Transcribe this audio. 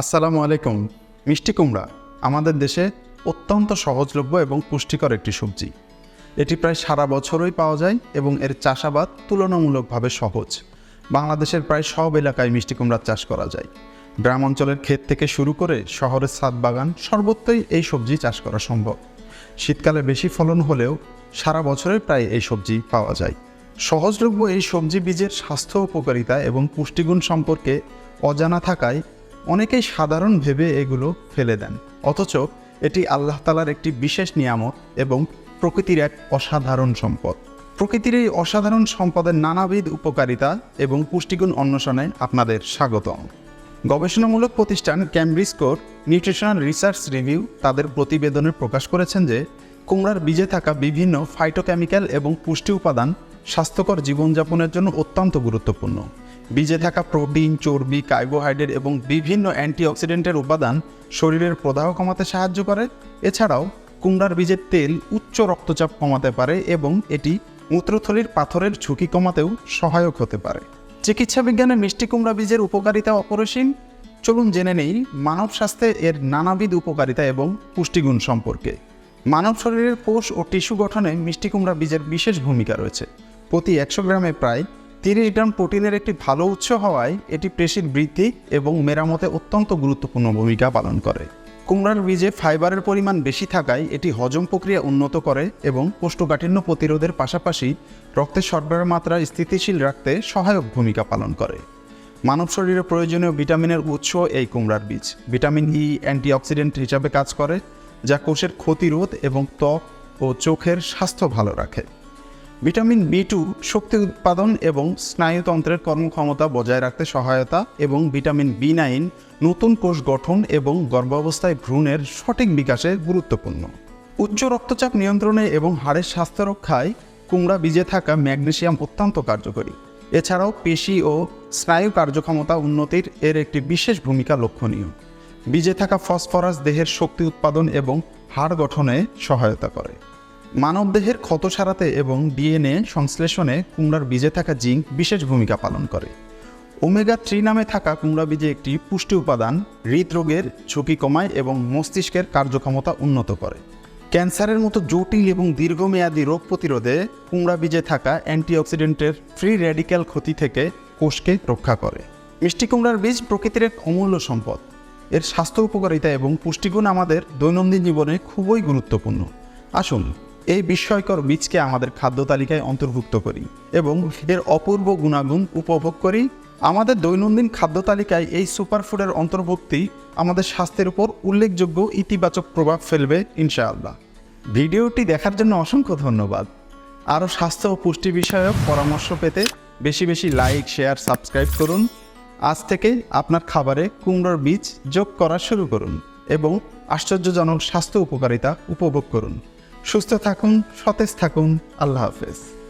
আসসালামু আলাইকুম, মিষ্টি কুমড়া। আমাদের দেশে অত্যন্ত সহজলভ্য এবং পুষ্টিকর একটি সবজি। এটি প্রায় সারা বছরই পাওয়া যায় এবং এর চাষাবাদ তুলনামূলকভাবে সহজ। বাংলাদেশের প্রায় সব এলাকায় মিষ্টি কুমড়ার চাষ করা যায়। গ্রাম অঞ্চলের ক্ষেত থেকে শুরু করে শহরের ছাদ বাগান সর্বত্রই এই সবজি চাষ করা সম্ভব। শীতকালে বেশি ফলন হলেও সারা বছরে প্রায় এই সবজি পাওয়া যায়। সহজলভ্য এই সবজি বীজের স্বাস্থ্য উপকারিতা এবং পুষ্টিগুণ সম্পর্কে অজানা থাকায় অনেকেই সাধারণ ভেবে এগুলো ফেলে দেন। অথচ এটি আল্লাহ তালার একটি বিশেষ নিয়ামত এবং প্রকৃতির এক অসাধারণ সম্পদ। প্রকৃতির এই অসাধারণ সম্পদের নানাবিধ উপকারিতা এবং পুষ্টিগুণ অন্বেষণে আপনাদের স্বাগতম। গবেষণামূলক প্রতিষ্ঠান Cambridge core nutritional research review তাদের প্রতিবেদনে প্রকাশ করেছেন যে, কুমড়ার বীজে থাকা বিভিন্ন ফাইটোকেমিক্যাল এবং পুষ্টি উপাদান স্বাস্থ্যকর জীবনযাপনের জন্য অত্যন্ত গুরুত্বপূর্ণ। বীজে থাকা প্রোটিন, চর্বি, কার্বোহাইড্রেট এবং বিভিন্ন অ্যান্টিঅক্সিডেন্টের উপাদান শরীরের প্রদাহ কমাতে সাহায্য করে। এছাড়াও, কুমড়ার বীজের তেল উচ্চ রক্তচাপ কমাতে পারে এবং এটি মূত্রথলির পাথরের ঝুঁকি কমাতেও সহায়ক হতে পারে। চিকিৎসা বিজ্ঞানে মিষ্টি কুমড়া বীজের উপকারিতা অপরিসীম। চলুন জেনে নেই মানব স্বাস্থ্যে এর নানাবিধ উপকারিতা এবং পুষ্টিগুণ সম্পর্কে। মানব শরীরের কোষ ও টিস্যু গঠনে মিষ্টি কুমড়া বীজের বিশেষ ভূমিকা রয়েছে। প্রতি একশো গ্রামে প্রায় তিরিশ গ্রাম প্রোটিনের একটি ভালো উৎস হওয়ায় এটি পেশির বৃদ্ধি এবং মেরামতে অত্যন্ত গুরুত্বপূর্ণ ভূমিকা পালন করে। কুমড়ার বীজে ফাইবারের পরিমাণ বেশি থাকায় এটি হজম প্রক্রিয়া উন্নত করে এবং কোষ্ঠকাঠিন্য প্রতিরোধের পাশাপাশি রক্তের সরবরাহের মাত্রা স্থিতিশীল রাখতে সহায়ক ভূমিকা পালন করে। মানব শরীরে প্রয়োজনীয় ভিটামিনের উৎস এই কুমড়ার বীজ। ভিটামিন ই অ্যান্টিঅক্সিডেন্ট হিসাবে কাজ করে, যা কোষের ক্ষতিরোধ এবং ত্বক ও চোখের স্বাস্থ্য ভালো রাখে। ভিটামিন বি টু শক্তি উৎপাদন এবং স্নায়ুতন্ত্রের কর্মক্ষমতা বজায় রাখতে সহায়তা এবং ভিটামিন বি নাইন নতুন কোষ গঠন এবং গর্ভাবস্থায় ভ্রূণের সঠিক বিকাশে গুরুত্বপূর্ণ। উচ্চ রক্তচাপ নিয়ন্ত্রণে এবং হাড়ের স্বাস্থ্য রক্ষায় কুমড়া বীজে থাকা ম্যাগনেসিয়াম অত্যন্ত কার্যকরী। এছাড়াও পেশি ও স্নায়ু কার্যক্ষমতা উন্নতির এর একটি বিশেষ ভূমিকা লক্ষণীয়। বীজে থাকা ফসফরাস দেহের শক্তি উৎপাদন এবং হাড় গঠনে সহায়তা করে। মানবদেহের ক্ষত সারাতে এবং ডিএনএ সংশ্লেষণে কুমড়ার বীজে থাকা জিঙ্ক বিশেষ ভূমিকা পালন করে। ওমেগা থ্রি নামে থাকা কুমড়া বীজে একটি পুষ্টি উপাদান হৃদরোগের ঝুঁকি কমায় এবং মস্তিষ্কের কার্যক্ষমতা উন্নত করে। ক্যান্সারের মতো জটিল এবং দীর্ঘমেয়াদী রোগ প্রতিরোধে কুমড়া বীজে থাকা অ্যান্টিঅক্সিডেন্টের ফ্রি র্যাডিক্যাল ক্ষতি থেকে কোষকে রক্ষা করে। মিষ্টি কুমড়ার বীজ প্রকৃতির এক অমূল্য সম্পদ। এর স্বাস্থ্য উপকারিতা এবং পুষ্টিগুণ আমাদের দৈনন্দিন জীবনে খুবই গুরুত্বপূর্ণ। আসুন এই বিস্ময়কর বীজকে আমাদের খাদ্য তালিকায় অন্তর্ভুক্ত করি এবং এর অপূর্ব গুণাগুণ উপভোগ করি। আমাদের দৈনন্দিন খাদ্য তালিকায় এই সুপারফুডের অন্তর্ভুক্তি আমাদের স্বাস্থ্যের উপর উল্লেখযোগ্য ইতিবাচক প্রভাব ফেলবে, ইনশাআল্লাহ। ভিডিওটি দেখার জন্য অসংখ্য ধন্যবাদ। আরও স্বাস্থ্য ও পুষ্টি বিষয়ক পরামর্শ পেতে বেশি বেশি লাইক, শেয়ার, সাবস্ক্রাইব করুন। আজ থেকে আপনার খাবারে কুমড়োর বীজ যোগ করা শুরু করুন এবং আশ্চর্যজনক স্বাস্থ্য উপকারিতা উপভোগ করুন। সুস্থ থাকুন সতেজ থাকুন। আল্লাহ হাফেজ।